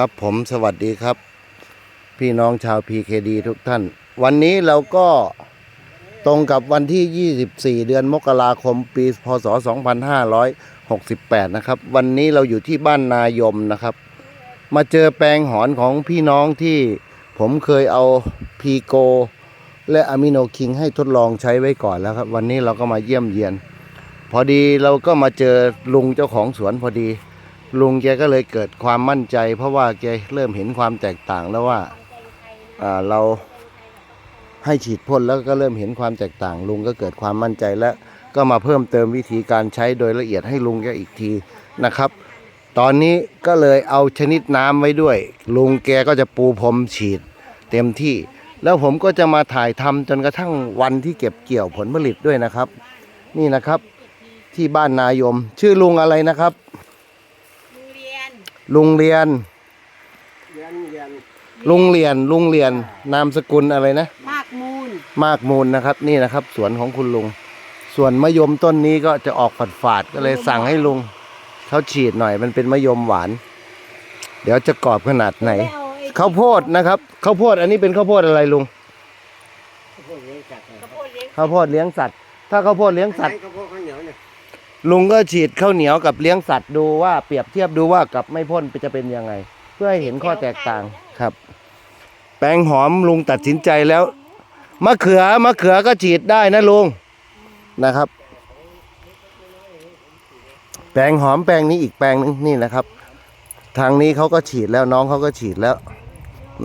ครับผมสวัสดีครับ พี่น้องชาว PKD ทุกท่าน วันนี้เราก็ตรงกับวันที่ 24 เดือนมกราคมปี พศ 2568 นะครับ วันนี้เราอยู่ที่บ้านนายมนะครับ มาเจอแปลงหอนของพี่น้องที่ผมเคยเอาพีโก และอะมิโนคิงให้ทดลองใช้ไว้ก่อนแล้วครับ วันนี้เราก็มาเยี่ยมเยียน พอดีเราก็มาเจอลุงเจ้าของสวนพอดี ลุงแกก็เลยเกิดความมั่นใจ เพราะว่าแกเริ่มเห็นความแตกต่างแล้วว่าเราให้ฉีดพ่นแล้วก็เริ่มเห็นความแตกต่าง ลุงก็เกิดความมั่นใจและก็มาเพิ่มเติมวิธีการใช้โดยละเอียดให้ลุงแกอีกทีนะครับ ตอนนี้ก็เลยเอาชนิดน้ำไว้ด้วย ลุงแกก็จะปูพรมฉีดเต็มที่ แล้วผมก็จะมาถ่ายทำจนกระทั่งวันที่เก็บเกี่ยวผลผลิตด้วยนะครับ นี่นะครับที่บ้านนายม ชื่อลุงอะไรนะครับ ลุงเรียน เรียนเรียนลุงเรียน ลุงเรียน นามสกุลอะไรนะ มากมูล มากมูลนะครับ นี่นะครับ สวนของคุณลุง ส่วนมะยมต้นนี้ก็จะออกฝาดฝาดๆก็เลยสั่งให้ลุงเขาฉีดหน่อย มันเป็นมะยมหวาน เดี๋ยวจะกรอบขนาดไหนม่เอาไอ้ข้าวโพดนะครับ ข้าวโพดอันนี้เป็นข้าวโพดอะไรลุงพวกเลี้ยงสัตว์ข้าวโพดเลี้ยงข้าวโพดเลี้ยงสัตว์ ถ้าข้าวโพดเลี้ยงสัตว์ ลุงก็ฉีดข้าวเหนียวกับเลี้ยงสัตว์ดูว่าเปรียบเทียบดูว่ากับไม่พ่นจะเป็นยังไง เพื่อให้เห็นข้อแตกต่างครับ แปลงหอมลุงตัดสินใจแล้วมะเขือมะเขือก็ฉีดได้นะลุงนะครับ แปลงหอมแปลงนี้อีกแปลงหนึงนี่นะครับ ทางนี้เขาก็ฉีดแล้วน้องเขาก็ฉีดแล้ว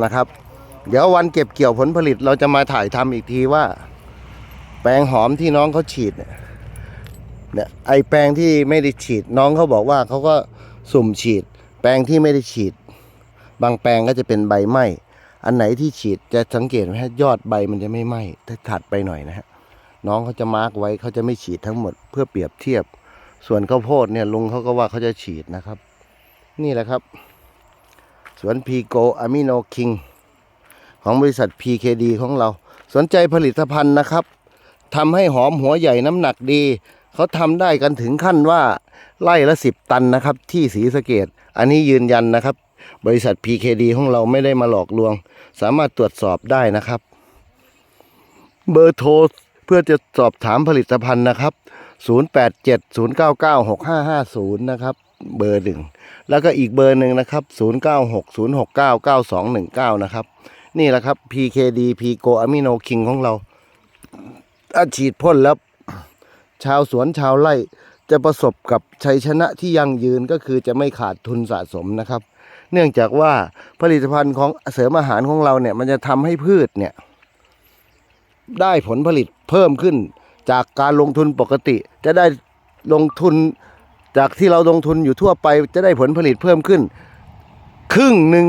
นะครับ เดี๋ยววันเก็บเกี่ยวผลผลิตเราจะมาถ่ายทำอีกทีว่า แปลงหอมที่น้องเขาฉีดเนี่ย เนี่ยไอแปลงที่ไม่ได้ฉีดน้องเขาบอกว่าเขาก็สุ่มฉีด แปลงที่ไม่ได้ฉีด บางแปลงก็จะเป็นใบไหม้อันไหนที่ฉีดจะสังเกตไหมฮะยอดใบมันจะไม่ไหม้ถ้าถัดไปหน่อยนะฮะน้องเขาจะมาร์กไว้เขาจะไม่ฉีดทั้งหมดเพื่อเปรียบเทียบ ส่วนข้าวโพดเนี่ยลุงเขาก็ว่าเขาจะฉีดนะครับ นี่แหละครับ สวนพีโกอะมิโนคิงของบริษัท PKD ของเรา สนใจผลิตภัณฑ์นะครับทำให้หอมหัวใหญ่น้ำหนักดี เขาทำได้กันถึงขั้นว่าไล่ละสิบตันนะครับ ที่ศรีสะเกดอันนี้ยืนยันนะครับ บริษัท PKD ของเราไม่ได้มาหลอกลวง สามารถตรวจสอบได้นะครับ เบอร์โทรเพื่อจะสอบถามผลิตภัณฑ์นะครับ 0870996550 นะครับ เบอร์หนึ่งแล้วก็อีกเบอร์หนึ่งนะครับ 0960699219 นะครับ นี่แหละครับ PKD p g o Amino King ของเราถ้าฉีดพ่นแล้ว ชาวสวนชาวไร่จะประสบกับชัยชนะที่ยั่งยืนก็คือจะไม่ขาดทุนสะสมนะครับ เนื่องจากว่าผลิตภัณฑ์ของเสริมอาหารของเราเนี่ยมันจะทำให้พืชเนี่ยได้ผลผลิตเพิ่มขึ้น จากการลงทุนปกติ จะได้ลงทุนจากที่เราลงทุนอยู่ทั่วไป จะได้ผลผลิตเพิ่มขึ้น ครึ่งหนึ่ง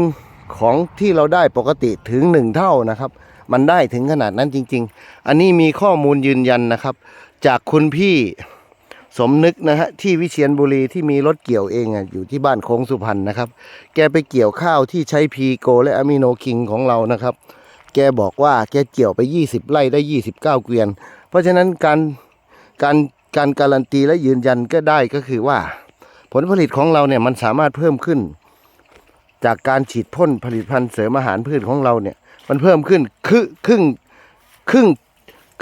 ของที่เราได้ปกติถึงหนึ่งเท่านะครับ มันได้ถึงขนาดนั้นจริง ๆ อันนี้มีข้อมูลยืนยันนะครับ จากคุณพี่สมนึกนะฮะที่วิเชียรบุรีที่มีรถเกี่ยวเองอะอยู่ที่บ้านโค้งสุพรรณนะครับ แกไปเกี่ยวข้าวที่ใช้พีโกและอะมิโนคิงของเรานะครับ แกบอกว่าแกเกี่ยวไป 20 ไร่ได้ 29 เกวียน เพราะฉะนั้นการการการการันตีและยืนยันก็ได้ก็คือว่า ผลผลิตของเราเนี่ยมันสามารถเพิ่มขึ้น จากการฉีดพ่นผลิตภัณฑ์เสริมอาหารพืชของเราเนี่ย มันเพิ่มขึ้นครึ่งครึ่งครึ่ง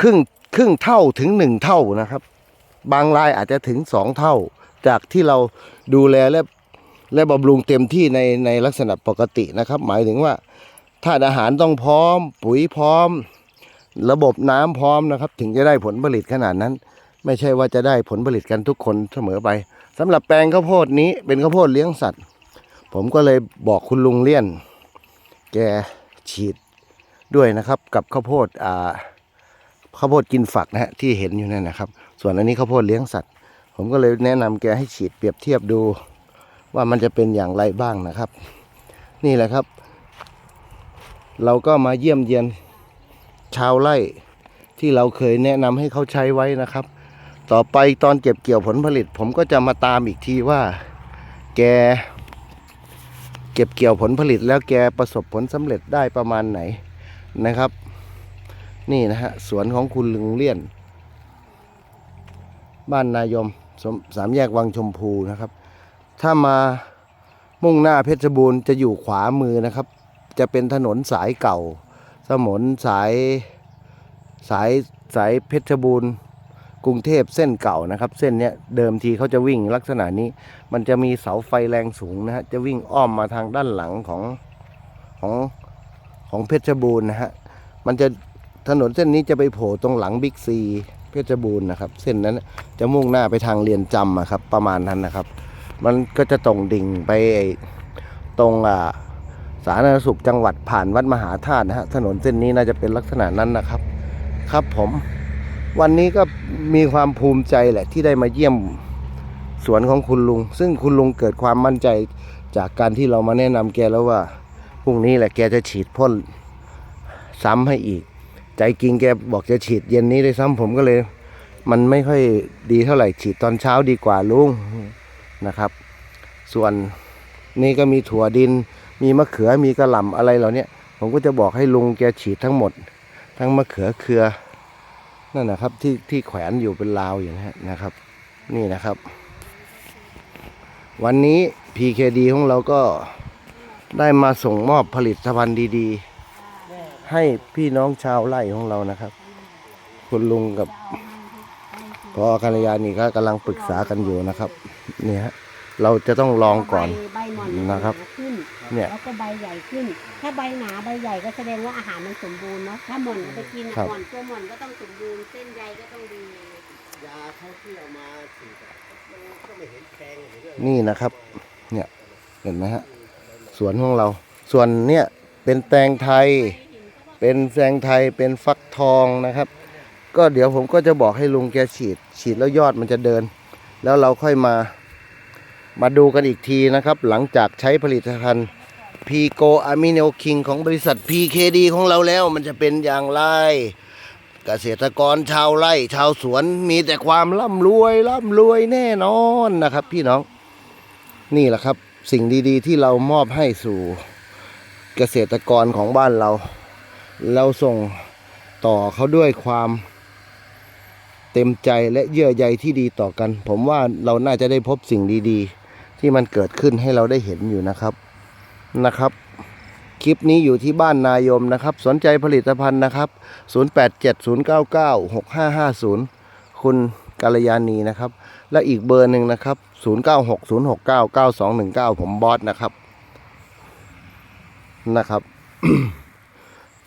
ครึ่งครึ่งเท่าถึงหนึ่งเท่านะครับ บางรายอาจจะถึงสองเท่า จากที่เราดูแลและและบำรุงเต็มที่ในในลักษณะปกตินะครับ หมายถึงว่าธาตุอาหารต้องพร้อม ปุ๋ยพร้อม ระบบน้ำพร้อมนะครับ ถึงจะได้ผลผลิตขนาดนั้น ไม่ใช่ว่าจะได้ผลผลิตกันทุกคนเสมอไปสำหรับแปลงข้าวโพดนี้เป็นข้าวโพดเลี้ยงสัตว์ ผมก็เลยบอกคุณลุงเลี่ยน แกฉีด ด้วยนะครับ กับข้าวโพดอ่าข้าวโพดกินฝักนะฮะที่เห็นอยู่นั่นนะครับ ส่วนอันนี้ข้าวโพดเลี้ยงสัตว์ ผมก็เลยแนะนำแกให้ฉีดเปรียบเทียบดู ว่ามันจะเป็นอย่างไรบ้างนะครับ นี่แหละครับ เราก็มาเยี่ยมเยียนชาวไร่ที่เราเคยแนะนำให้เขาใช้ไว้นะครับ ต่อไปตอนเก็บเกี่ยวผลผลิต ผมก็จะมาตามอีกทีว่า แก เก็บเกี่ยวผลผลิตแล้วแกประสบผลสำเร็จได้ประมาณไหน นะครับ นี่นะฮะสวนของคุณลุงเลี่ยน บ้านนายมสมสามแยกวังชมพูนะครับ ถ้ามามุ่งหน้าเพชรบูรณ์จะอยู่ขวามือนะครับ จะเป็นถนนสายเก่าถนนสายสายสายเพชรบูรณ์กรุงเทพเส้นเก่านะครับ เส้นเนี้ยเดิมทีเขาจะวิ่งลักษณะนี้ มันจะมีเสาไฟแรงสูงนะฮะจะวิ่งอ้อมมาทางด้านหลังของของ ของเพชรบูรณ์นะฮะ มันจะถนนเส้นนี้จะไปโผล่ตรงหลังบิ๊กซีเพชรบูรณ์นะครับ เส้นนั้นจะมุ่งหน้าไปทางเรียนจำอะครับ ประมาณนั้นนะครับ มันก็จะตรงดิ่งไปตรงอ่าสาธารณสุขจังหวัดผ่านวัดมหาธาตุนะฮะถนนเส้นนี้น่าจะเป็นลักษณะนั้นนะครับ ครับผม วันนี้ก็มีความภูมิใจแหละที่ได้มาเยี่ยมสวนของคุณลุง ซึ่งคุณลุงเกิดความมั่นใจจากการที่เรามาแนะนำแกแล้วว่า พรุ่งนี้แหละแกจะฉีดพ่นซ้ำให้อีก ใจจริงแกบอกจะฉีดเย็นนี้เลยซ้ำผมก็เลย มันไม่ค่อยดีเท่าไหร่ฉีดตอนเช้าดีกว่าลุงนะครับ ส่วนนี่ก็มีถั่วดิน มีมะเขือมีกระหล่ำอะไรเหล่านี้ผมก็จะบอกให้ลุงแกฉีดทั้งหมด ทั้งมะเขือเครือนั่นนะครับที่ที่แขวนอยู่เป็นราวอยู่นะฮะนะครับ นี่นะครับ วันนี้ PKD ของเราก็ ได้มาส่งมอบผลิตภัณฑ์ดีๆ ให้พี่น้องชาวไร่ของเรานะครับ คุณลุงกับพอกัลยานี่ก็กำลังปรึกษากันอยู่นะครับเนี่ยฮะเราจะต้องลองก่อน ใบใบหม่อนมันะครับหาขึ้นเนี่ยแล้วก็ใบใหญ่ขึ้น ถ้าใบหนาใบใหญ่ก็แสดงว่าอาหารมันสมบูรณ์เนาะ ถ้าหม่อนเอาไปกินครับ หม่อนตัวหม่อนก็ต้องสมบูรณ์ เส้นใยก็ต้องดี ยาเขาที่เอามาฉีดอะมันก็ไม่เห็นแพงหรือเรื่องนี่นะครับ เนี่ยเห็นไหมฮะ สวนของเรา ส่วนเนี่ยเป็นแตงไทย เป็นแตงไทยเป็นฟักทองนะครับ ก็เดี๋ยวผมก็จะบอกให้ลุงแกฉีด ฉีดแล้วยอดมันจะเดิน แล้วเราค่อยมา มาดูกันอีกทีนะครับ หลังจากใช้ผลิตภัณฑ์พีโกอะมิโนคิงของบริษัท PKD ของเราแล้วมันจะเป็นอย่างไร เกษตรกรชาวไร่ ชาวสวนมีแต่ความร่ำรวยร่ำรวยแน่นอนนะครับ พี่น้องนี่แหละครับ สิ่งดีๆ ที่เรามอบให้สู่เกษตรกรของบ้านเรา เราส่งต่อเขาด้วยความเต็มใจและเยื่อใยที่ดีต่อกัน ผมว่าเราน่าจะได้พบสิ่งดีๆ ที่มันเกิดขึ้นให้เราได้เห็นอยู่นะครับนะครับ คลิปนี้อยู่ที่บ้านนายมนะครับ สนใจผลิตภัณฑ์นะครับ 0870996550 คุณ กาลยานีนะครับ และอีกเบอร์หนึ่งนะครับ 0960699219 ผมบอสนะครับนะครับ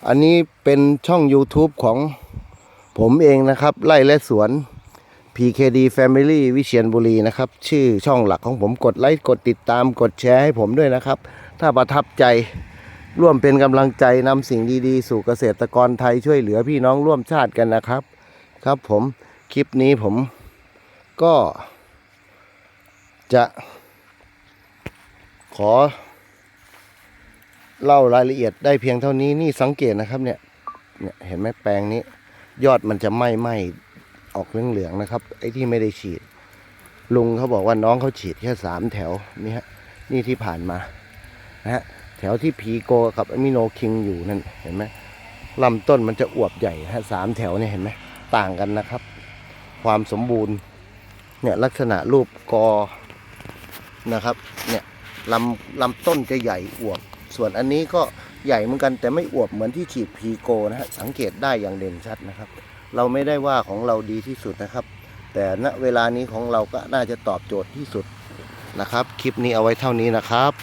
อันนี้เป็นช่อง YouTube ของผมเองนะครับ ไล่และสวน PKD Family วิเชียนบุรีนะครับ ชื่อช่องหลักของผมกดไลค์กดติดตามกดแชร์ให้ผมด้วยนะครับ ถ้าประทับใจร่วมเป็นกำลังใจนำสิ่งดีๆ สู่เกษตรกรไทยช่วยเหลือพี่น้องร่วมชาติกันนะครับ ครับผม คลิปนี้ผมก็จะขอเล่ารายละเอียดได้เพียงเท่านี้นี่สังเกตนะครับเนี่ยเนี่ยเห็นไหมแปลงนี้ ยอดมันจะไหม้ไหม้ออกเหลืองๆนะครับ ไอ้ที่ไม่ได้ฉีด ลุงเขาบอกว่าน้องเขาฉีดแค่สามแถวนี่ฮะนี่ที่ผ่านมานะฮะแถวที่พีโกกับอะมิโนคิงอยู่นั่นเห็นไหมลำต้นมันจะอวบใหญ่ฮะสามแถวเนี่ยเห็นไหมต่างกันนะครับ ความสมบูรณ์เนี่ยลักษณะรูปกอนะครับเนี่ยลำลำต้นจะใหญ่อวบ ส่วนอันนี้ก็ใหญ่เหมือนกันแต่ไม่อวบเหมือนที่ฉีดพีโกนะฮะสังเกตได้อย่างเด่นชัดนะครับ เราไม่ได้ว่าของเราดีที่สุดนะครับ แต่ณเวลานี้ของเราก็น่าจะตอบโจทย์ที่สุดนะครับ คลิปนี้เอาไว้เท่านี้นะครับ